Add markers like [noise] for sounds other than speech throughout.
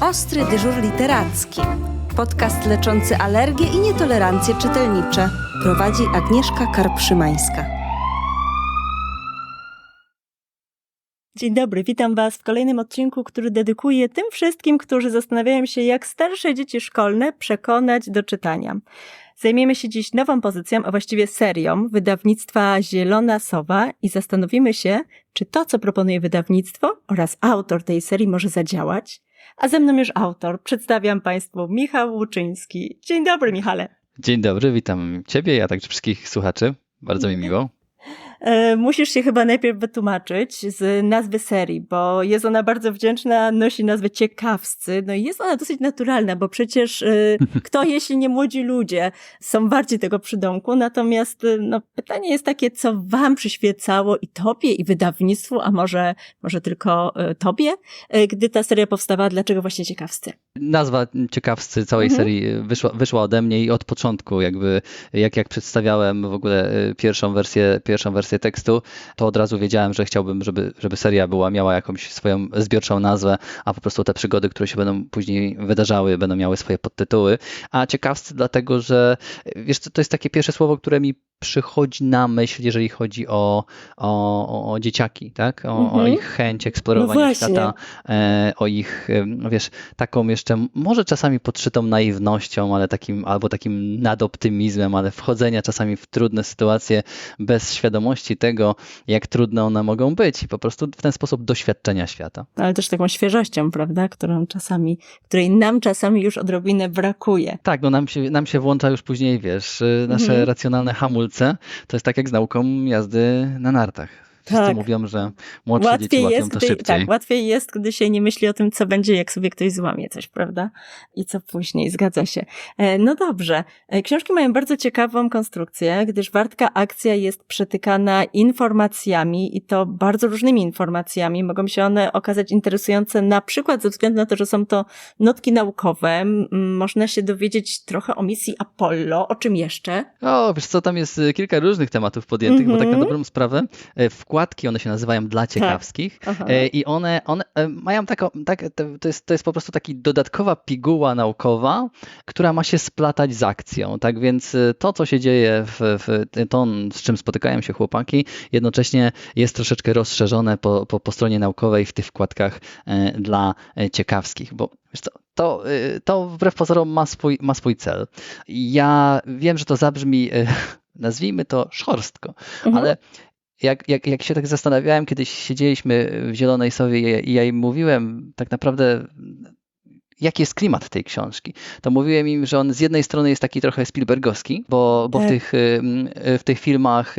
Ostry dyżur literacki. Podcast leczący alergie i nietolerancje czytelnicze. Prowadzi Agnieszka Karpszymańska. Dzień dobry, witam Was w kolejnym odcinku, który dedykuję tym wszystkim, którzy zastanawiają się, jak starsze dzieci szkolne przekonać do czytania. Zajmiemy się dziś nową pozycją, a właściwie serią wydawnictwa Zielona Sowa i zastanowimy się, czy to, co proponuje wydawnictwo oraz autor tej serii może zadziałać. A ze mną już autor. Przedstawiam Państwu Michał Łuczyński. Dzień dobry, Michale. Dzień dobry, witam Ciebie, a także wszystkich słuchaczy. Bardzo mi miło. E, musisz się chyba najpierw wytłumaczyć z nazwy serii, bo jest ona bardzo wdzięczna, nosi nazwę Ciekawscy, no i jest ona dosyć naturalna, bo przecież e, [laughs] kto, jeśli nie młodzi ludzie, są bardziej tego przydomku, natomiast e, no, pytanie jest takie, co wam przyświecało i tobie, i wydawnictwu, a może, może tylko tobie, gdy ta seria powstawała, dlaczego właśnie Ciekawscy? Nazwa Ciekawscy całej mhm. serii wyszła, wyszła ode mnie i od początku jakby, jak, jak przedstawiałem w ogóle pierwszą wersję, pierwszą wersję wersję tekstu, to od razu wiedziałem, że chciałbym, żeby, żeby seria była, miała jakąś swoją zbiorczą nazwę, a po prostu te przygody, które się będą później wydarzały, będą miały swoje podtytuły. A ciekawscy dlatego, że wiesz, to jest takie pierwsze słowo, które mi przychodzi na myśl, jeżeli chodzi o, o, o dzieciaki, tak? O, mhm. o ich chęć eksplorowania no świata, e, o ich, wiesz, taką jeszcze, może czasami podszytą naiwnością, ale takim, albo takim nadoptymizmem, ale wchodzenia czasami w trudne sytuacje bez świadomości tego, jak trudne one mogą być i po prostu w ten sposób doświadczenia świata. Ale też taką świeżością, prawda? Którą czasami, której nam czasami już odrobinę brakuje. Tak, no nam się, nam się włącza już później, wiesz, nasze mhm. racjonalne hamulce to jest tak jak z nauką jazdy na nartach. Wszyscy tak. mówią, że młodsze łatwiej dzieci jest, to gdy, szybciej. Tak, łatwiej jest, gdy się nie myśli o tym, co będzie, jak sobie ktoś złamie coś, prawda? I co później, zgadza się. E, no dobrze. E, książki mają bardzo ciekawą konstrukcję, gdyż wartka akcja jest przetykana informacjami i to bardzo różnymi informacjami. Mogą się one okazać interesujące na przykład ze względu na to, że są to notki naukowe. Można się dowiedzieć trochę o misji Apollo. O czym jeszcze? O, wiesz co, tam jest e, kilka różnych tematów podjętych, mm -hmm. bo tak na mhm. dobrą sprawę wkład okładki, one się nazywają dla tak. ciekawskich tak. i one, one e, mają taką, tak, to, jest, to jest po prostu taki dodatkowa piguła naukowa, która ma się splatać z akcją, tak więc e, to, co się dzieje, w, w to, z czym spotykają się chłopaki, jednocześnie jest troszeczkę rozszerzone po, po, po stronie naukowej w tych wkładkach dla ciekawskich, bo Wiesz co, to, to wbrew pozorom ma swój, ma swój cel. Ja wiem, że to zabrzmi, [laughs] nazwijmy to szorstko, mhm. ale jak, jak, jak się tak zastanawiałem, kiedyś siedzieliśmy w Zielonej Sowie i ja im mówiłem tak naprawdę, jaki jest klimat tej książki, to mówiłem im, że on z jednej strony jest taki trochę Spielbergowski, bo, bo w, tak. tych, w tych filmach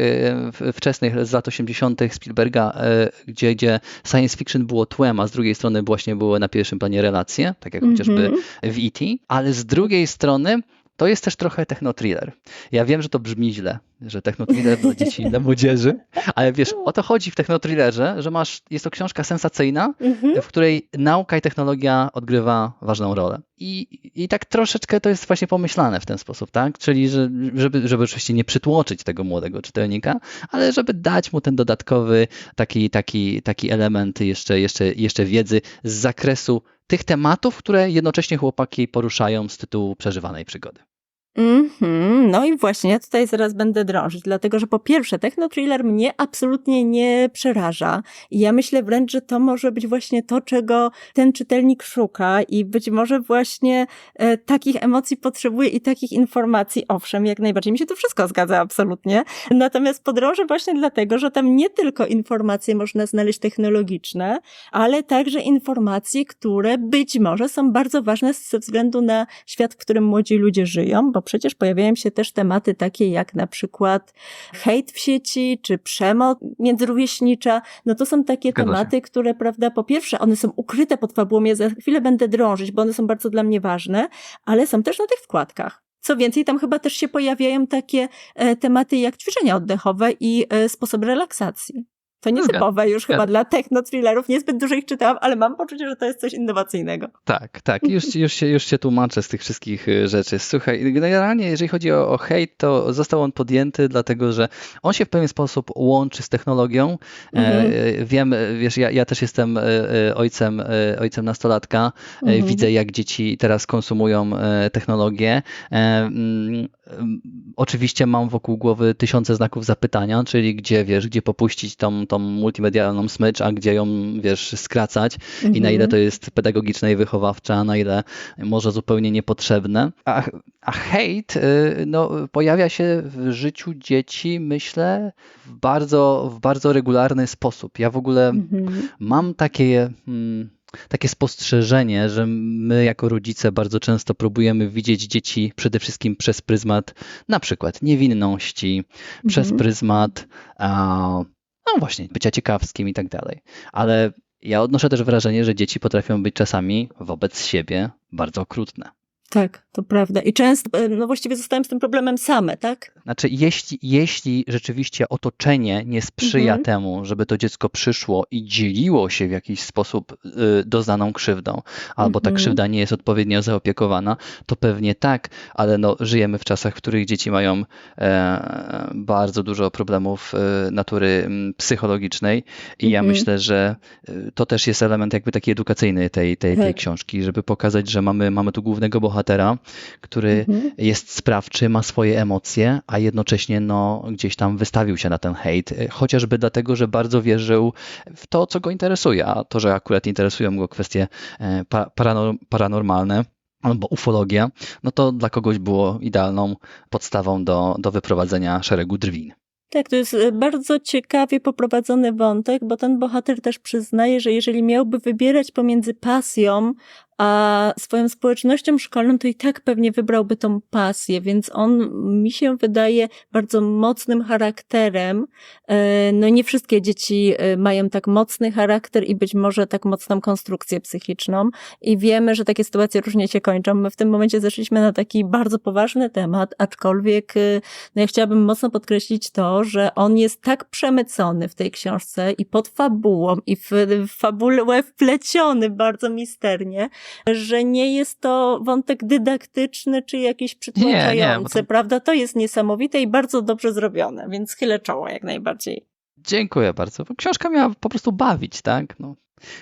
wczesnych z lat 80. Spielberga, e, gdzie, gdzie science fiction było tłem, a z drugiej strony właśnie były na pierwszym planie relacje, tak jak mm -hmm. chociażby w E.T., ale z drugiej strony to jest też trochę technotriller. Ja wiem, że to brzmi źle, że technotriller dla dzieci i dla młodzieży, ale wiesz, o to chodzi w technotrillerze, że masz, jest to książka sensacyjna, mhm. w której nauka i technologia odgrywa ważną rolę. I, I tak troszeczkę to jest właśnie pomyślane w ten sposób, tak? Czyli, że, żeby, żeby oczywiście nie przytłoczyć tego młodego czytelnika, ale żeby dać mu ten dodatkowy taki, taki, taki element jeszcze, jeszcze, jeszcze wiedzy z zakresu tych tematów, które jednocześnie chłopaki poruszają z tytułu przeżywanej przygody. -hmm. No i właśnie, ja tutaj zaraz będę drążyć, dlatego że po pierwsze, techno-thriller mnie absolutnie nie przeraża. I ja myślę wręcz, że to może być właśnie to, czego ten czytelnik szuka i być może właśnie e, takich emocji potrzebuje i takich informacji. Owszem, jak najbardziej mi się to wszystko zgadza absolutnie. Natomiast podrążę właśnie dlatego, że tam nie tylko informacje można znaleźć technologiczne, ale także informacje, które być może są bardzo ważne ze względu na świat, w którym młodzi ludzie żyją, bo przecież pojawiają się też tematy takie jak na przykład hejt w sieci, czy przemoc międzyrówieśnicza. No to są takie Zgadza tematy, się. które, prawda, po pierwsze, one są ukryte pod fabułą, ja za chwilę będę drążyć, bo one są bardzo dla mnie ważne, ale są też na tych wkładkach. Co więcej, tam chyba też się pojawiają takie e, tematy jak ćwiczenia oddechowe i e, sposoby relaksacji. To nietypowe już chyba dla techno-thrillerów. Niezbyt dużo ich czytałam, ale mam poczucie, że to jest coś innowacyjnego. Tak, tak. Już, [laughs] już, się, już się tłumaczę z tych wszystkich y, rzeczy. Słuchaj, generalnie jeżeli chodzi o, o hejt, to został on podjęty, dlatego że on się w pewien sposób łączy z technologią. Mhm. E, wiem, wiesz, ja, ja też jestem e, e, ojcem, e, ojcem nastolatka. E, Mhm. Widzę, jak dzieci teraz konsumują e, technologię. E, mm, Oczywiście mam wokół głowy tysiące znaków zapytania, czyli gdzie, wiesz, gdzie popuścić tą, tą multimedialną smycz, a gdzie ją, wiesz, skracać i na ile Mhm. to jest pedagogiczne i wychowawcze, a na ile może zupełnie niepotrzebne. A, a hejt y, no, pojawia się w życiu dzieci, myślę, w bardzo, w bardzo regularny sposób. Ja w ogóle Mhm. mam takie. Mm, takie spostrzeżenie, że my jako rodzice bardzo często próbujemy widzieć dzieci przede wszystkim przez pryzmat na przykład niewinności, przez Mhm. pryzmat a, no właśnie, bycia ciekawskim i tak dalej. Ale ja odnoszę też wrażenie, że dzieci potrafią być czasami wobec siebie bardzo okrutne. Tak, to prawda. I często, e, no właściwie zostałem z tym problemem same, tak? Znaczy, jeśli, jeśli rzeczywiście otoczenie nie sprzyja Mhm. temu, żeby to dziecko przyszło i dzieliło się w jakiś sposób y, doznaną krzywdą, albo ta Mhm. krzywda nie jest odpowiednio zaopiekowana, to pewnie tak, ale no, żyjemy w czasach, w których dzieci mają e, bardzo dużo problemów e, natury psychologicznej i ja Mhm. myślę, że y, to też jest element jakby taki edukacyjny tej, tej, tej Tak. książki, żeby pokazać, że mamy, mamy tu głównego bohatera, który Mhm. jest sprawczy, ma swoje emocje, a jednocześnie no, gdzieś tam wystawił się na ten hejt, y, chociażby dlatego, że bardzo wierzył w to, co go interesuje, a to, że akurat interesują go kwestie e, pa- paranor- paranormalne albo ufologia, no to dla kogoś było idealną podstawą do, do wyprowadzenia szeregu drwin. Tak, to jest e, bardzo ciekawie poprowadzony wątek, bo ten bohater też przyznaje, że jeżeli miałby wybierać pomiędzy pasją a swoją społecznością szkolną, to i tak pewnie wybrałby tą pasję, więc on mi się wydaje bardzo mocnym charakterem. E, No nie wszystkie dzieci e, mają tak mocny charakter i być może tak mocną konstrukcję psychiczną i wiemy, że takie sytuacje różnie się kończą. My w tym momencie zeszliśmy na taki bardzo poważny temat, aczkolwiek e, no ja chciałabym mocno podkreślić to, że on jest tak przemycony w tej książce i pod fabułą i w, w fabułę wpleciony bardzo misternie, że nie jest to wątek dydaktyczny czy jakiś przytłaczający, Nie, nie, prawda? To jest niesamowite i bardzo dobrze zrobione, więc chylę czoło jak najbardziej. Dziękuję bardzo. Książka miała po prostu bawić, tak? No.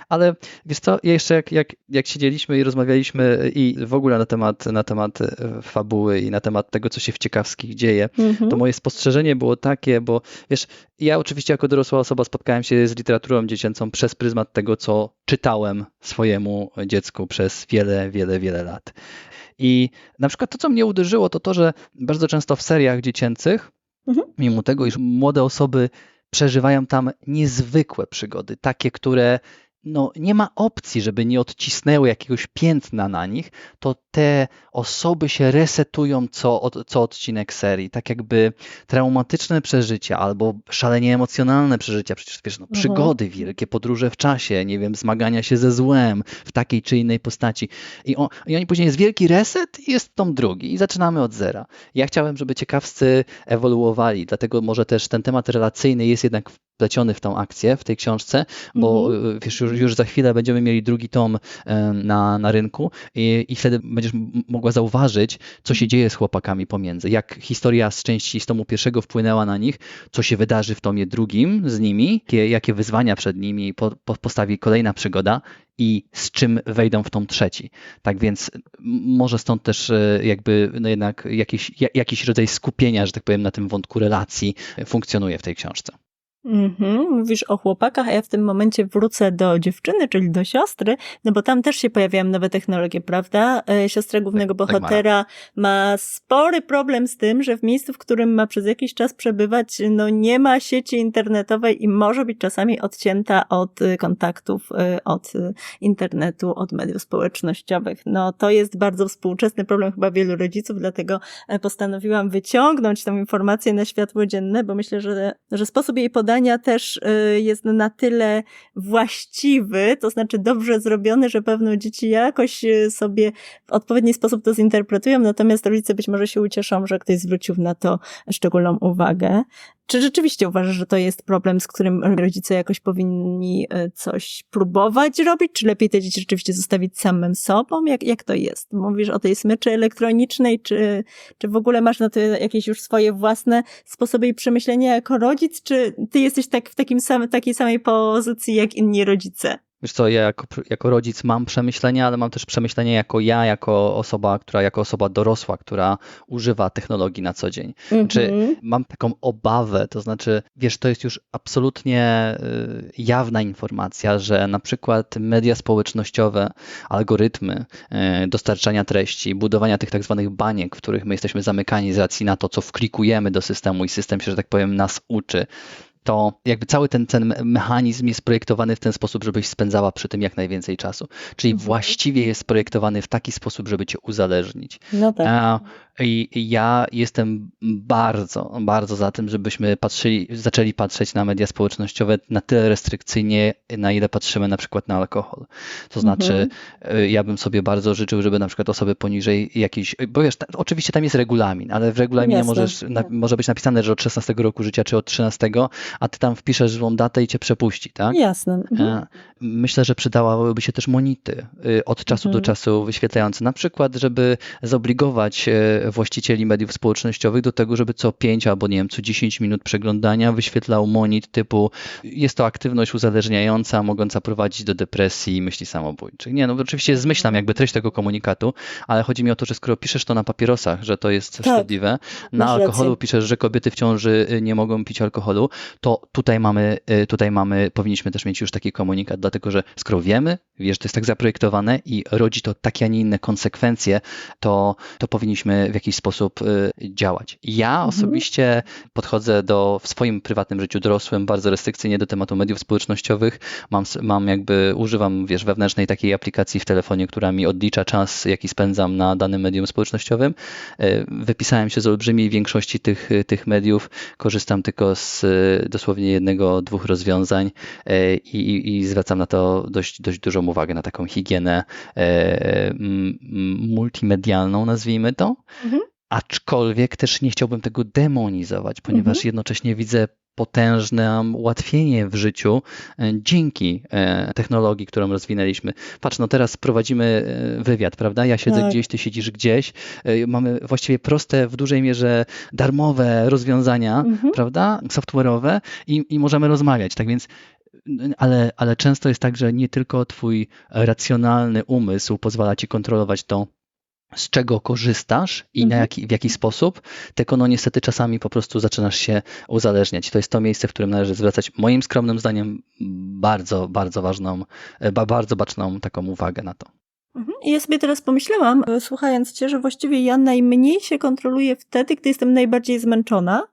Ale wiesz co, jeszcze jak, jak, jak siedzieliśmy i rozmawialiśmy i w ogóle na temat, na temat e, fabuły i na temat tego, co się w ciekawskich dzieje, Mhm. to moje spostrzeżenie było takie, bo wiesz, ja oczywiście jako dorosła osoba spotkałem się z literaturą dziecięcą przez pryzmat tego, co czytałem swojemu dziecku przez wiele, wiele, wiele lat. I na przykład to, co mnie uderzyło, to to, że bardzo często w seriach dziecięcych, Mhm. mimo tego, iż młode osoby przeżywają tam niezwykłe przygody, takie, które no, nie ma opcji, żeby nie odcisnęły jakiegoś piętna na nich, to te osoby się resetują co, od, co odcinek serii. Tak jakby traumatyczne przeżycia albo szalenie emocjonalne przeżycia, przecież wiesz, no, Mhm. przygody wielkie, podróże w czasie, nie wiem, zmagania się ze złem w takiej czy innej postaci. I, o, I oni później jest wielki reset i jest tom drugi i zaczynamy od zera. Ja chciałem, żeby ciekawscy ewoluowali, dlatego może też ten temat relacyjny jest jednak wpleciony w tą akcję w tej książce, bo Mhm. wiesz, już, już za chwilę będziemy mieli drugi tom y, na, na rynku i, i wtedy będziesz mogła zauważyć, co się dzieje z chłopakami pomiędzy, jak historia z części z tomu pierwszego wpłynęła na nich, co się wydarzy w tomie drugim z nimi, jakie, jakie wyzwania przed nimi po, po, postawi kolejna przygoda i z czym wejdą w tom trzeci. Tak więc może stąd też e, jakby no jednak jakiś, ja- jakiś rodzaj skupienia, że tak powiem, na tym wątku relacji e, funkcjonuje w tej książce. Mhm, mówisz o chłopakach, a ja w tym momencie wrócę do dziewczyny, czyli do siostry, no bo tam też się pojawiają nowe technologie, prawda? E, Siostra głównego Tak, tak, bohatera ma spory problem z tym, że w miejscu, w którym ma przez jakiś czas przebywać, no nie ma sieci internetowej i może być czasami odcięta od y, kontaktów, y, od internetu, od mediów społecznościowych. No to jest bardzo współczesny problem chyba wielu rodziców, dlatego e, postanowiłam wyciągnąć tą informację na światło dzienne, bo myślę, że, że sposób jej podania też y, jest na tyle właściwy, to znaczy dobrze zrobiony, że pewno dzieci jakoś y, sobie w odpowiedni sposób to zinterpretują, natomiast rodzice być może się ucieszą, że ktoś zwrócił na to szczególną uwagę. Czy rzeczywiście uważasz, że to jest problem, z którym rodzice jakoś powinni e, coś próbować robić? Czy lepiej te dzieci rzeczywiście zostawić samym sobą? Jak, jak to jest? Mówisz o tej smyczy elektronicznej, czy, czy w ogóle masz na to jakieś już swoje własne sposoby i przemyślenia jako rodzic, czy ty jesteś tak w takim sam, takiej samej pozycji jak inni rodzice? Wiesz co, ja jako, jako rodzic mam przemyślenia, ale mam też przemyślenia jako ja, jako osoba, która jako osoba dorosła, która używa technologii na co dzień. Znaczy, Mhm. mam taką obawę, to znaczy, wiesz, to jest już absolutnie y, jawna informacja, że na przykład media społecznościowe, algorytmy y, dostarczania treści, budowania tych tak zwanych baniek, w których my jesteśmy zamykani z racji na to, co wklikujemy do systemu i system się, że tak powiem, nas uczy, to jakby cały ten, ten mechanizm jest projektowany w ten sposób, żebyś spędzała przy tym jak najwięcej czasu. Czyli Mhm. właściwie jest projektowany w taki sposób, żeby cię uzależnić. No tak. A, I i ja jestem bardzo, bardzo za tym, żebyśmy patrzyli, zaczęli patrzeć na media społecznościowe na tyle restrykcyjnie, na ile patrzymy na przykład na alkohol. To znaczy, y, ja bym sobie bardzo życzył, żeby na przykład osoby poniżej jakiejś, bo wiesz, oczywiście tam jest regulamin, ale w regulaminie Jasne. możesz, na, może być napisane, że od 16 roku życia czy od 13, a ty tam wpiszesz złą datę i cię przepuści, tak? Jasne. Mhm. E, Myślę, że przydałyby się też monity y, od czasu do Mhm. czasu wyświetlające. Na przykład, żeby zobligować e, właścicieli mediów społecznościowych do tego, żeby co 5 albo nie wiem, co 10 minut przeglądania wyświetlał monit typu jest to aktywność uzależniająca, mogąca prowadzić do depresji i myśli samobójczych. Nie, no oczywiście zmyślam jakby treść tego komunikatu, ale chodzi mi o to, że skoro piszesz to na papierosach, że to jest Tak, szkodliwe, na masz alkoholu rację. piszesz, że kobiety w ciąży y, nie mogą pić alkoholu, to tutaj mamy, y, tutaj mamy, powinniśmy też mieć już taki komunikat, dlatego że skoro wiemy, wiesz, to jest tak zaprojektowane i rodzi to takie, a nie inne konsekwencje, to, to powinniśmy w jakiś sposób y, działać. Ja Mhm. osobiście podchodzę do, w swoim prywatnym życiu dorosłym bardzo restrykcyjnie do tematu mediów społecznościowych. Mam, mam jakby, używam, wiesz, wewnętrznej takiej aplikacji w telefonie, która mi odlicza czas, jaki spędzam na danym medium społecznościowym. Y, Wypisałem się z olbrzymiej większości tych, tych mediów, korzystam tylko z dosłownie jednego, dwóch rozwiązań y, i, i, i zwracam na to dość, dość dużą uwagę, na taką higienę m- multimedialną, nazwijmy to. Mhm. Aczkolwiek też nie chciałbym tego demonizować, ponieważ jednocześnie widzę potężne ułatwienie w życiu e, dzięki e, technologii, którą rozwinęliśmy. Patrz, no teraz prowadzimy e, wywiad, prawda? Ja siedzę Tak. gdzieś, ty siedzisz gdzieś. Mamy właściwie proste, w dużej mierze darmowe rozwiązania, Mhm. prawda? Software'owe i, i możemy rozmawiać. Tak więc ale, ale często jest tak, że nie tylko twój racjonalny umysł pozwala ci kontrolować to, z czego korzystasz i na Mhm. jaki, w jaki sposób, tylko no niestety czasami po prostu zaczynasz się uzależniać. To jest to miejsce, w którym należy zwracać moim skromnym zdaniem bardzo, bardzo ważną, e, ba- bardzo baczną taką uwagę na to. Mhm. I ja sobie teraz pomyślałam, e, słuchając cię, że właściwie ja najmniej się kontroluję wtedy, gdy jestem najbardziej zmęczona,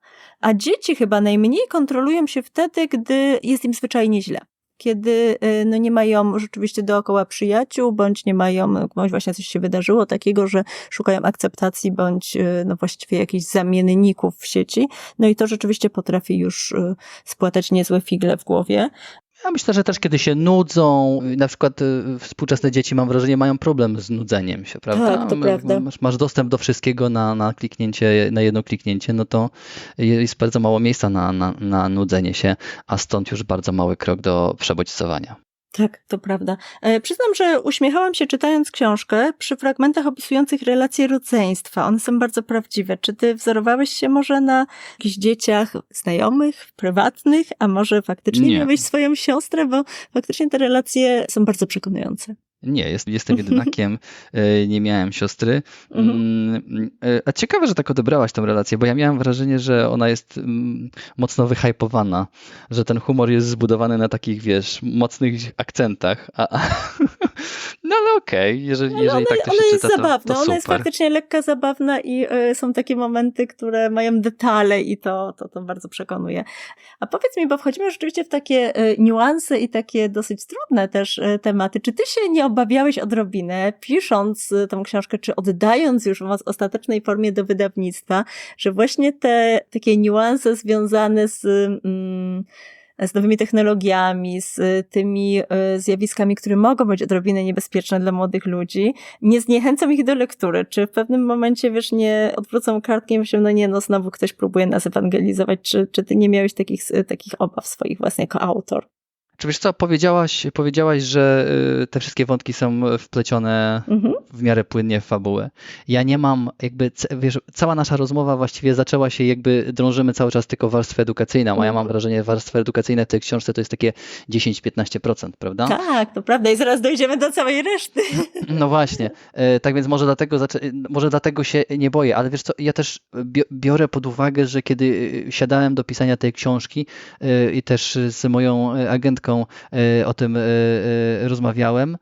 a dzieci chyba najmniej kontrolują się wtedy, gdy jest im zwyczajnie źle. Kiedy e, no, nie mają rzeczywiście dookoła przyjaciół, bądź nie mają, bądź właśnie coś się wydarzyło takiego, że szukają akceptacji, bądź e, no, właściwie jakichś zamienników w sieci. No i to rzeczywiście potrafi już e, spłatać niezłe figle w głowie. Ja myślę, że też kiedy się nudzą, na przykład y, współczesne dzieci, mam wrażenie, mają problem z nudzeniem się, prawda? Tak, to prawda. Masz, masz dostęp do wszystkiego na, na kliknięcie, na jedno kliknięcie, no to jest bardzo mało miejsca na, na, na nudzenie się, a stąd już bardzo mały krok do przebodźcowania. Tak, to prawda. E, przyznam, że uśmiechałam się czytając książkę przy fragmentach opisujących relacje rodzeństwa. One są bardzo prawdziwe. Czy ty wzorowałeś się może na jakichś dzieciach znajomych, prywatnych, a może faktycznie Nie. miałeś swoją siostrę, bo faktycznie te relacje są bardzo przekonujące. Nie, jest, jestem jedynakiem, y, nie miałem siostry. Mhm. Mm, y, A ciekawe, że tak odebrałaś tę relację, bo ja miałem wrażenie, że ona jest mm, mocno wyhypowana, że ten humor jest zbudowany na takich, wiesz, mocnych akcentach. A, a, [laughs] no ale okej, jeżeli, Ale jeżeli ona, tak to ona się jest czyta, to, zabawna, to ona jest faktycznie lekka, zabawna i e, są takie momenty, które mają detale i to, to, to bardzo przekonuje. A powiedz mi, bo wchodzimy rzeczywiście w takie e, niuanse i takie dosyć trudne też e, tematy. Czy ty się nie obawiałeś odrobinę, pisząc e, tą książkę, czy oddając już w ostatecznej formie do wydawnictwa, że właśnie te takie niuanse związane z... Mm, z nowymi technologiami, z tymi zjawiskami, które mogą być odrobinę niebezpieczne dla młodych ludzi, nie zniechęcam ich do lektury. Czy w pewnym momencie, wiesz, nie odwrócą kartkę i myślą, no nie, no znowu ktoś próbuje nas ewangelizować, czy, czy ty nie miałeś takich, takich obaw swoich właśnie jako autor? Czy wiesz co, powiedziałaś, powiedziałaś, że y, te wszystkie wątki są wplecione mhm. w miarę płynnie w fabułę. Ja nie mam jakby, wiesz, cała nasza rozmowa właściwie zaczęła się jakby, drążymy cały czas tylko warstwę edukacyjną, a ja mam mhm. wrażenie, warstwa edukacyjna w tej książce to jest takie 10-15%, prawda? Tak, to prawda i zaraz dojdziemy do całej reszty. [laughs] No właśnie, y, tak więc może dlatego, może dlatego się nie boję, ale wiesz co, ja też biorę pod uwagę, że kiedy y, siadałem do pisania tej książki i też z moją agentką E, o tym e, e, rozmawiałem,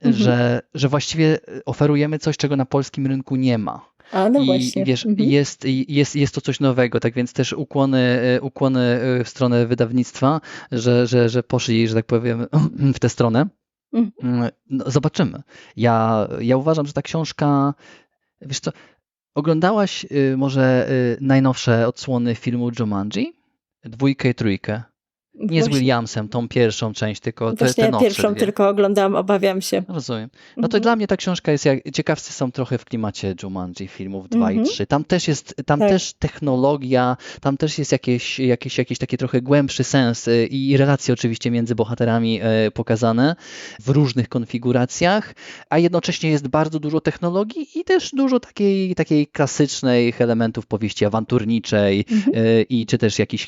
mhm. że, że właściwie oferujemy coś, czego na polskim rynku nie ma. A, no I właśnie. wiesz, mhm. jest, jest, jest to coś nowego, tak więc też ukłony, ukłony w stronę wydawnictwa, że, że, że poszli, że tak powiem, [clears throat] w tę stronę. Mhm. Mm, no, zobaczymy. Ja, ja uważam, że ta książka, wiesz co, oglądałaś y, może y, najnowsze odsłony filmu Jumanji? Dwójkę i trójkę. Nie z Williamsem, tą pierwszą część, tylko te, Właśnie te nowsze pierwszą dwie. tylko oglądałam, obawiam się. Rozumiem. No to mhm. dla mnie ta książka jest, jak, ciekawcy są trochę w klimacie Jumanji filmów 2 mhm. i 3. Tam też jest, tam tak. też technologia, tam też jest jakieś, jakieś, jakiś taki trochę głębszy sens y, i relacje oczywiście między bohaterami y, pokazane w różnych konfiguracjach, a jednocześnie jest bardzo dużo technologii i też dużo takiej, takiej klasycznych elementów powieści awanturniczej mhm. Y, i czy też jakiś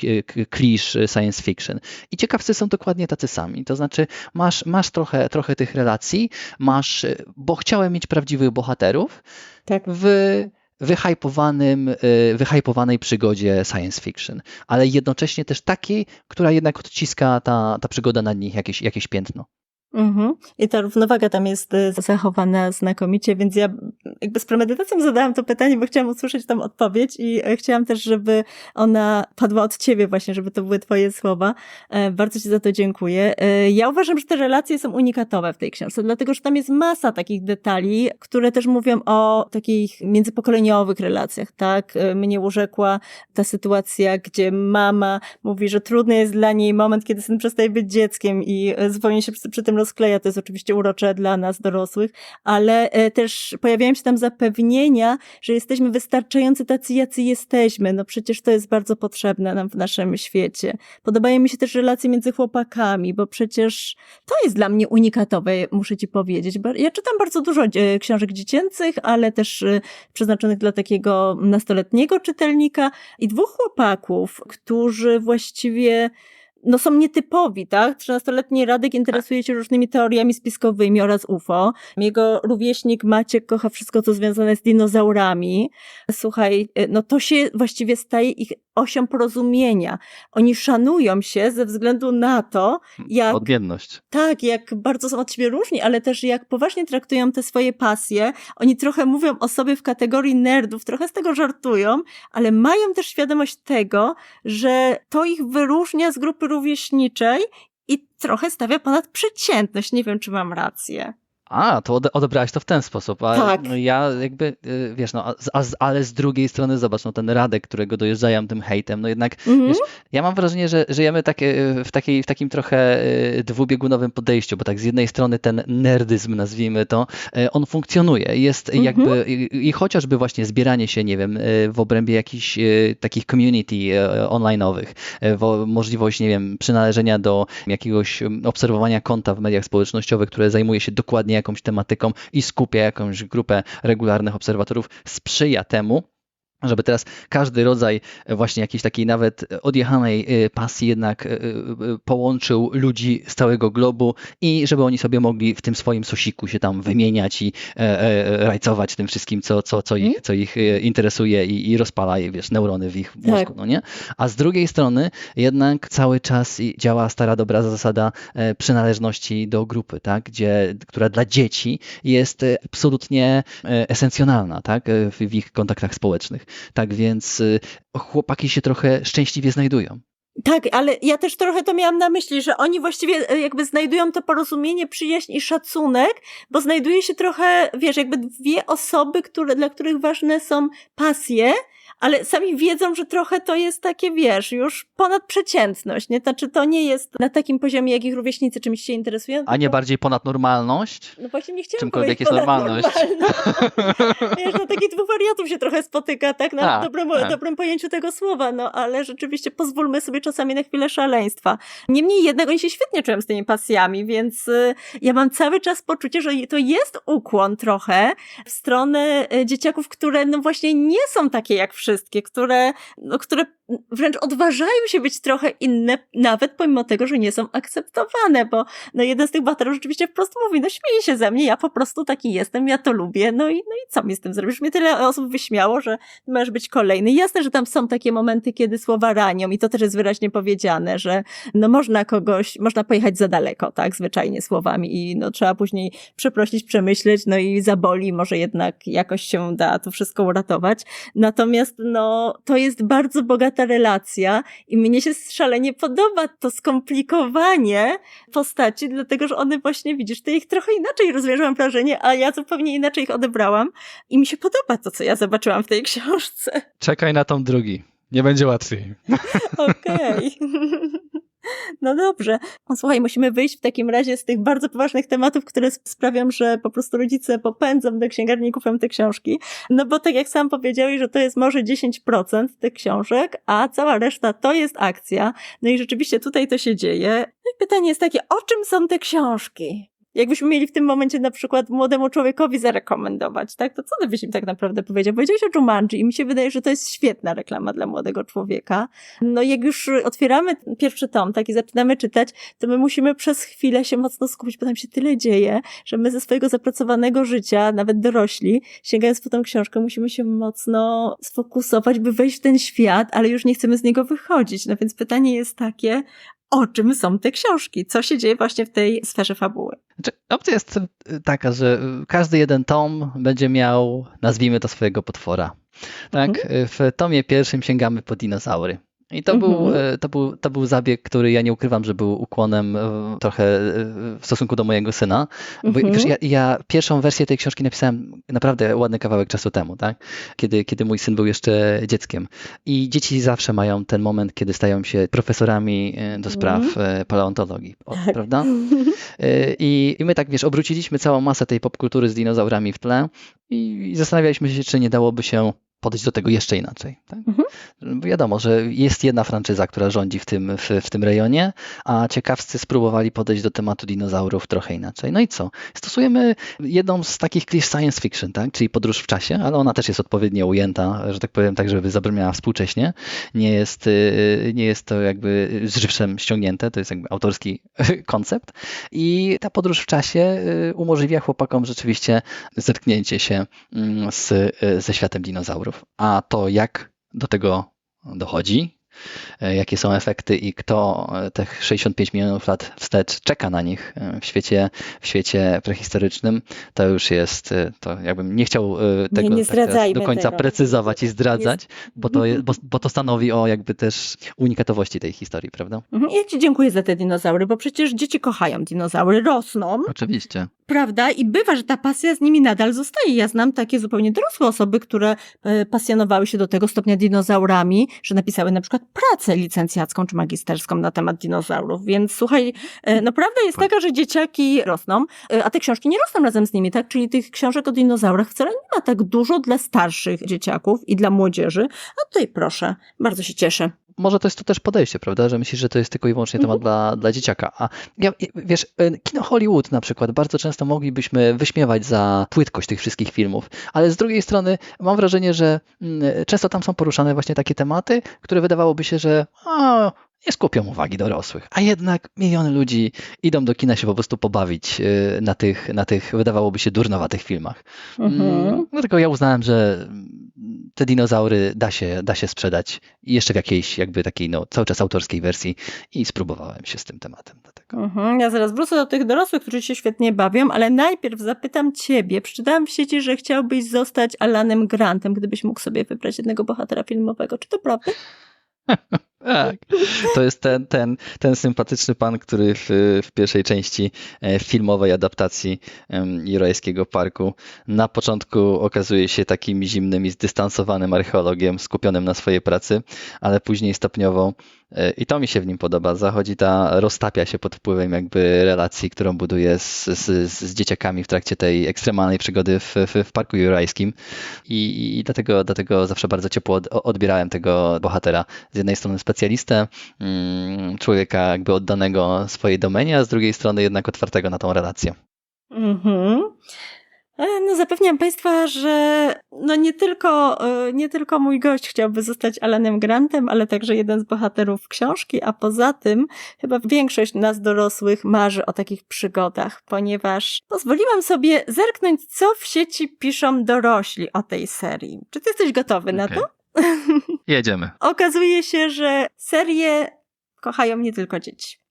klisz science fiction. I ciekawcy są dokładnie tacy sami. To znaczy, masz, masz trochę, trochę tych relacji, masz, bo chciałem mieć prawdziwych bohaterów tak. w wyhypowanym, y, wyhypowanej przygodzie science fiction, ale jednocześnie też takiej, która jednak odciska ta, ta przygoda na nich jakieś, jakieś piętno. Mhm. I ta równowaga tam jest y, zachowana znakomicie, więc ja jakby z premedytacją zadałam to pytanie, bo chciałam usłyszeć tam odpowiedź i e, chciałam też, żeby ona padła od ciebie właśnie, żeby to były twoje słowa. E, bardzo ci za to dziękuję. E, ja uważam, że te relacje są unikatowe w tej książce, dlatego, że tam jest masa takich detali, które też mówią o takich międzypokoleniowych relacjach, tak? Mnie urzekła ta sytuacja, gdzie mama mówi, że trudny jest dla niej moment, kiedy syn przestaje być dzieckiem i zupełnie się przy, przy tym rozkleja, to jest oczywiście urocze dla nas dorosłych, ale e, też pojawiają się tam zapewnienia, że jesteśmy wystarczający tacy, jacy jesteśmy. No przecież to jest bardzo potrzebne nam w naszym świecie. Podobają mi się też relacje między chłopakami, bo przecież to jest dla mnie unikatowe, muszę ci powiedzieć. Ja czytam bardzo dużo e, książek dziecięcych, ale też e, przeznaczonych dla takiego nastoletniego czytelnika i dwóch chłopaków, którzy właściwie no są nietypowi, tak? 13-letni Radek interesuje się różnymi teoriami spiskowymi oraz UFO. Jego rówieśnik Maciek kocha wszystko, co związane z dinozaurami. Słuchaj, no to się właściwie staje ich osią porozumienia. Oni szanują się ze względu na to, jak... Odmienność. Tak, jak bardzo są od siebie różni, ale też jak poważnie traktują te swoje pasje. Oni trochę mówią o sobie w kategorii nerdów, trochę z tego żartują, ale mają też świadomość tego, że to ich wyróżnia z grupy rówieśniczej i trochę stawia ponad przeciętność. Nie wiem, czy mam rację. A, to odebrałaś to w ten sposób. A, tak. No ja jakby, y, wiesz, no, a, a, ale z drugiej strony zobacz, no ten Radek, którego dojeżdżają tym hejtem, no jednak, mhm. wiesz, ja mam wrażenie, że żyjemy takie, w, takiej, w takim trochę y, dwubiegunowym podejściu, bo tak z jednej strony ten nerdyzm, nazwijmy to, y, on funkcjonuje, jest mhm. jakby i, i chociażby właśnie zbieranie się, nie wiem, w obrębie jakichś takich community online'owych, możliwość, nie wiem, przynależenia do jakiegoś obserwowania konta w mediach społecznościowych, które zajmuje się dokładnie jakąś tematyką i skupia jakąś grupę regularnych obserwatorów, sprzyja temu, żeby teraz każdy rodzaj właśnie jakiejś takiej nawet odjechanej y, pasji jednak połączył ludzi z całego globu i żeby oni sobie mogli w tym swoim sosiku się tam wymieniać i e, e, rajcować tym wszystkim, co, co, co, ich, co ich interesuje i, i rozpala wiesz, neurony w ich mózgu, tak. no nie? A z drugiej strony jednak cały czas działa stara dobra zasada e, przynależności do grupy, tak? Gdzie, która dla dzieci jest absolutnie esencjonalna, tak? W ich kontaktach społecznych. Tak więc y, chłopaki się trochę szczęśliwie znajdują. Tak, ale ja też trochę to miałam na myśli, że oni właściwie e, jakby znajdują to porozumienie, przyjaźń i szacunek, bo znajduje się trochę, wiesz, jakby dwie osoby, które, dla których ważne są pasje ale sami wiedzą, że trochę to jest takie, wiesz, już ponad przeciętność, nie? Znaczy to nie jest na takim poziomie, jak ich rówieśnicy czymś się interesują. A nie tylko- bardziej ponad normalność? No właśnie nie chciałam Czymkolwiek jest normalność. Wiesz, no takich dwóch wariatów się trochę spotyka, tak? Na Tak, dobrym, tak. dobrym pojęciu tego słowa, no ale rzeczywiście pozwólmy sobie czasami na chwilę szaleństwa. Niemniej jednak oni się świetnie czują z tymi pasjami, więc y, ja mam cały czas poczucie, że to jest ukłon trochę w stronę y, dzieciaków, które no właśnie nie są takie jak wszystkie, które, no, które wręcz odważają się być trochę inne, nawet pomimo tego, że nie są akceptowane, bo no jeden z tych bohaterów rzeczywiście wprost mówi, no śmieje się ze mnie, ja po prostu taki jestem, ja to lubię, no i, no i co mi z tym zrobisz? Mnie tyle osób wyśmiało, że możesz być kolejny. Jasne, że tam są takie momenty, kiedy słowa ranią i to też jest wyraźnie powiedziane, że no można kogoś, można pojechać za daleko, tak, zwyczajnie słowami i no trzeba później przeprosić, przemyśleć, no i zaboli, może jednak jakoś się da to wszystko uratować. Natomiast no, to jest bardzo bogata relacja i mnie się szalenie podoba to skomplikowanie postaci, dlatego że one właśnie, widzisz, ty ich trochę inaczej rozumiesz, mam wrażenie, a ja zupełnie inaczej ich odebrałam i mi się podoba to, co ja zobaczyłam w tej książce. Czekaj na tom drugi. Nie będzie łatwiej. [laughs] Okej. No dobrze. Słuchaj, musimy wyjść w takim razie z tych bardzo poważnych tematów, które sprawią, że po prostu rodzice popędzą do księgarni i kupią te książki. No bo tak jak sam powiedziałeś, że to jest może 10% tych książek, a cała reszta to jest akcja. No i rzeczywiście tutaj to się dzieje. No i pytanie jest takie, o czym są te książki? Jakbyśmy mieli w tym momencie na przykład młodemu człowiekowi zarekomendować, tak? To co byś im tak naprawdę powiedział? Powiedziałeś o Jumanji i mi się wydaje, że to jest świetna reklama dla młodego człowieka. No jak już otwieramy pierwszy tom, tak, i zaczynamy czytać, to my musimy przez chwilę się mocno skupić, bo tam się tyle dzieje, że my ze swojego zapracowanego życia, nawet dorośli, sięgając po tą książkę, musimy się mocno sfokusować, by wejść w ten świat, ale już nie chcemy z niego wychodzić. No więc pytanie jest takie, o czym są te książki? Co się dzieje właśnie w tej sferze fabuły? Znaczy, opcja jest y, taka, że y, każdy jeden tom będzie miał, nazwijmy to swojego potwora. Tak? Mhm. Y, W tomie pierwszym sięgamy po dinozaury. I to, Mhm. był, y, to, był, to był zabieg, który ja nie ukrywam, że był ukłonem y, trochę y, w stosunku do mojego syna. Bo Mhm. wiesz, ja, ja pierwszą wersję tej książki napisałem naprawdę ładny kawałek czasu temu, tak? kiedy, kiedy mój syn był jeszcze dzieckiem. I dzieci zawsze mają ten moment, kiedy stają się profesorami do spraw y, paleontologii, o, Tak. prawda? [laughs] I, I my tak, wiesz, obróciliśmy całą masę tej popkultury z dinozaurami w tle i zastanawialiśmy się, czy nie dałoby się podejść do tego jeszcze inaczej. Tak? Mhm. Wiadomo, że jest jedna franczyza, która rządzi w tym, w, w tym rejonie, a ciekawscy spróbowali podejść do tematu dinozaurów trochę inaczej. No i co? Stosujemy jedną z takich klisz science fiction, tak? czyli podróż w czasie, ale ona też jest odpowiednio ujęta, że tak powiem, tak, żeby zabrzmiała współcześnie. Nie jest, y, nie jest to jakby z żywszem ściągnięte, to jest jakby autorski [laughs] koncept. I ta podróż w czasie y, umożliwia chłopakom rzeczywiście zetknięcie się mm, z, y, ze światem dinozaurów. A to jak do tego dochodzi, jakie są efekty i kto e, tych 65 milionów lat wstecz czeka na nich e, w świecie, w świecie prehistorycznym, to już jest, e, to jakbym nie chciał e, tego nie tak teraz zdradzajmy do końca tego. precyzować i zdradzać, bo, to, bo, bo to stanowi o jakby też unikatowości tej historii, prawda? Mhm. Ja ci dziękuję za te dinozaury, bo przecież dzieci kochają dinozaury, rosną. Oczywiście. Prawda? I bywa, że ta pasja z nimi nadal zostaje. Ja znam takie zupełnie dorosłe osoby, które e, pasjonowały się do tego stopnia dinozaurami, że napisały na przykład pracę licencjacką czy magisterską na temat dinozaurów. Więc słuchaj, e, prawda jest taka, że dzieciaki rosną, e, a te książki nie rosną razem z nimi, tak? Czyli tych książek o dinozaurach wcale nie ma tak dużo dla starszych dzieciaków i dla młodzieży. A tutaj proszę, bardzo się cieszę. Może to jest to też podejście, prawda, że myślisz, że to jest tylko i wyłącznie temat dla, dla dzieciaka. A ja, wiesz, e, kino Hollywood na przykład, bardzo często moglibyśmy wyśmiewać za płytkość tych wszystkich filmów, ale z drugiej strony mam wrażenie, że mm, często tam są poruszane właśnie takie tematy, które wydawałoby się, że o, nie skupią uwagi dorosłych, a jednak miliony ludzi idą do kina się po prostu pobawić e, na tych, na tych wydawałoby się durnowatych filmach. Mm, Dlatego ja uznałem, że te dinozaury da się, da się sprzedać jeszcze w jakiejś jakby takiej no, cały czas autorskiej wersji i spróbowałem się z tym tematem. Dlatego. Mhm, ja zaraz wrócę do tych dorosłych, którzy się świetnie bawią, ale najpierw zapytam ciebie. Przeczytałam w sieci, że chciałbyś zostać Alanem Grantem, gdybyś mógł sobie wybrać jednego bohatera filmowego. Czy to prawda? [laughs] Tak. To jest ten, ten, ten sympatyczny pan, który w, w pierwszej części e, filmowej adaptacji Jurajskiego Parku na początku okazuje się takim zimnym i zdystansowanym archeologiem skupionym na swojej pracy, ale później stopniowo i to mi się w nim podoba. Zachodzi ta, roztapia się pod wpływem jakby relacji, którą buduje z, z, z dzieciakami w trakcie tej ekstremalnej przygody w, w, w Parku Jurajskim i, i dlatego, dlatego zawsze bardzo ciepło od, odbierałem tego bohatera. Z jednej strony specjalistę, mm, człowieka jakby oddanego swojej domenie, a z drugiej strony jednak otwartego na tą relację. Mhm. E, No zapewniam Państwa, że no nie tylko, e, nie tylko mój gość chciałby zostać Alanem Grantem, ale także jeden z bohaterów książki, a poza tym chyba większość nas dorosłych marzy o takich przygodach, ponieważ pozwoliłam sobie zerknąć, co w sieci piszą dorośli o tej serii. Czy ty jesteś gotowy na Okej. to? [laughs] Jedziemy. Okazuje się, że serię kochają nie tylko dzieci.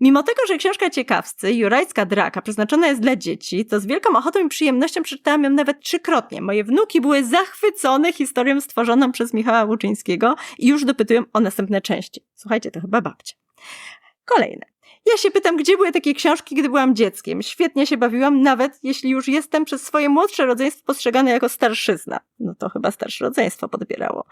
Mimo tego, że książka ciekawscy, Jurajska Draka, przeznaczona jest dla dzieci, to z wielką ochotą i przyjemnością przeczytałam ją nawet trzykrotnie. Moje wnuki były zachwycone historią stworzoną przez Michała Łuczyńskiego i już dopytują o następne części. Słuchajcie, to chyba babcia. Kolejne. Ja się pytam, gdzie były takie książki, gdy byłam dzieckiem. Świetnie się bawiłam, nawet jeśli już jestem przez swoje młodsze rodzeństwo postrzegane jako starszyzna. No to chyba starsze rodzeństwo podbierało.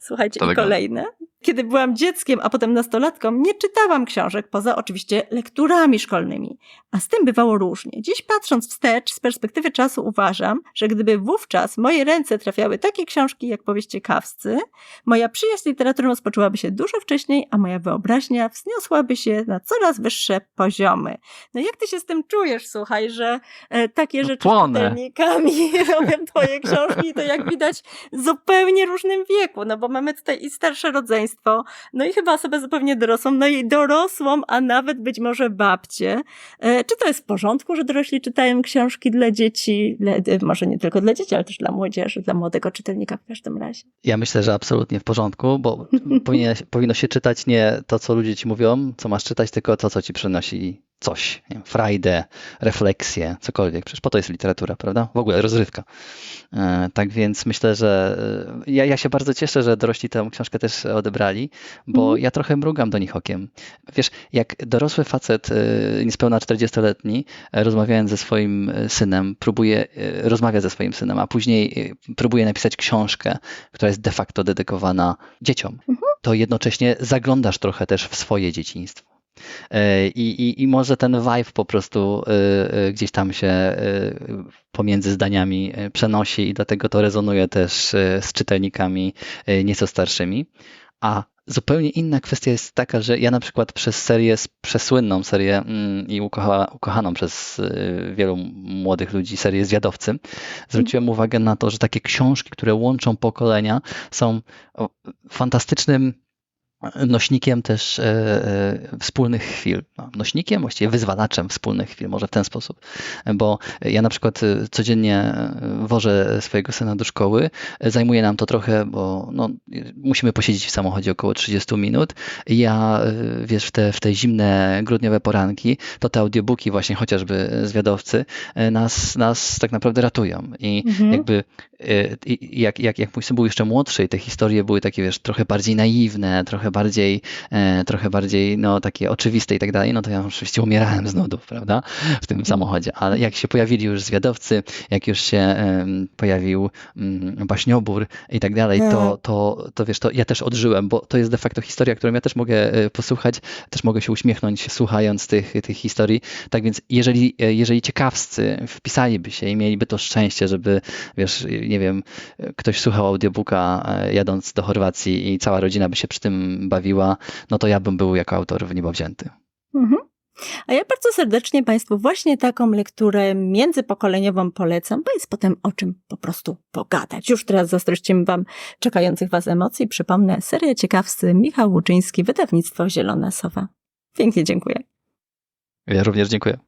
Słuchajcie, To i kolejne. Kiedy byłam dzieckiem, a potem nastolatką, nie czytałam książek poza oczywiście lekturami szkolnymi. A z tym bywało różnie. Dziś patrząc wstecz, z perspektywy czasu uważam, że gdyby wówczas moje ręce trafiały takie książki jak powieść ciekawscy, moja przyjaźń z literaturą rozpoczęłaby się dużo wcześniej, a moja wyobraźnia wzniosłaby się na coraz wyższe poziomy. No jak ty się z tym czujesz, słuchaj, że e, takie No rzeczy płonę. czytelnikami [laughs] robią twoje [laughs] książki to jak widać w zupełnie różnym wieku, no bo mamy tutaj i starsze rodzeństwo, no i chyba osobę zupełnie dorosłą, no i dorosłą, a nawet być może babcię. E, Czy to jest w porządku, że dorośli czytają książki dla dzieci, e, może nie tylko dla dzieci, ale też dla młodzieży, dla młodego czytelnika w każdym razie? Ja myślę, że absolutnie w porządku, bo [laughs] powinno się czytać nie to, co ludzie ci mówią, co masz czytać, tylko to, co ci przynosi coś. Nie wiem, frajdę, refleksję, cokolwiek. Przecież po to jest literatura, prawda? W ogóle rozrywka. E, Tak więc myślę, że e, ja, ja się bardzo cieszę, że dorośli tę książkę też odebrali, bo Mhm. ja trochę mrugam do nich okiem. Wiesz, jak dorosły facet, e, niespełna 40-letni, e, rozmawiając ze swoim synem, próbuje, rozmawia ze swoim synem, a później próbuje napisać książkę, która jest de facto dedykowana dzieciom, to jednocześnie zaglądasz trochę też w swoje dzieciństwo. E, I, i, I może ten vibe po prostu e, e, gdzieś tam się pomiędzy zdaniami przenosi i dlatego to rezonuje też z czytelnikami nieco starszymi. A zupełnie inna kwestia jest taka, że ja na przykład przez serię, przesłynną serię mm, i ukocha, ukochaną przez wielu młodych ludzi serię Zwiadowcy, zwróciłem uwagę na to, że takie książki, które łączą pokolenia są fantastycznym nośnikiem też e, e, wspólnych chwil. No, nośnikiem, właściwie wyzwalaczem wspólnych chwil, może w ten sposób. Bo ja na przykład e, codziennie wożę swojego syna do szkoły. Zajmuje nam to trochę, bo no, musimy posiedzieć w samochodzie około 30 minut. Ja, wiesz, w te, w te zimne, grudniowe poranki, to te audiobooki właśnie chociażby zwiadowcy nas, nas tak naprawdę ratują. I Mhm. jakby jak, jak, jak mój syn był jeszcze młodszy i te historie były takie, wiesz, trochę bardziej naiwne, trochę bardziej, e, trochę bardziej, no, takie oczywiste i tak dalej, no to ja oczywiście umierałem z nudów, prawda, w tym samochodzie. Ale jak się pojawili już zwiadowcy, jak już się pojawił mm, baśniobór i tak dalej, to, Tak. to, to wiesz, to ja też odżyłem, bo to jest de facto historia, którą ja też mogę e, posłuchać, też mogę się uśmiechnąć słuchając tych, tych historii. Tak więc jeżeli, e, jeżeli ciekawscy wpisaliby się i mieliby to szczęście, żeby, wiesz, nie wiem, ktoś słuchał audiobooka jadąc do Chorwacji i cała rodzina by się przy tym bawiła, no to ja bym był jako autor w niebo wzięty. Mhm. A ja bardzo serdecznie Państwu właśnie taką lekturę międzypokoleniową polecam, bo jest potem o czym po prostu pogadać. Już teraz zazdrościmy Wam czekających Was emocji. Przypomnę, seria ciekawscy Michał Łuczyński, wydawnictwo Zielona Sowa. Pięknie dziękuję. Ja również dziękuję.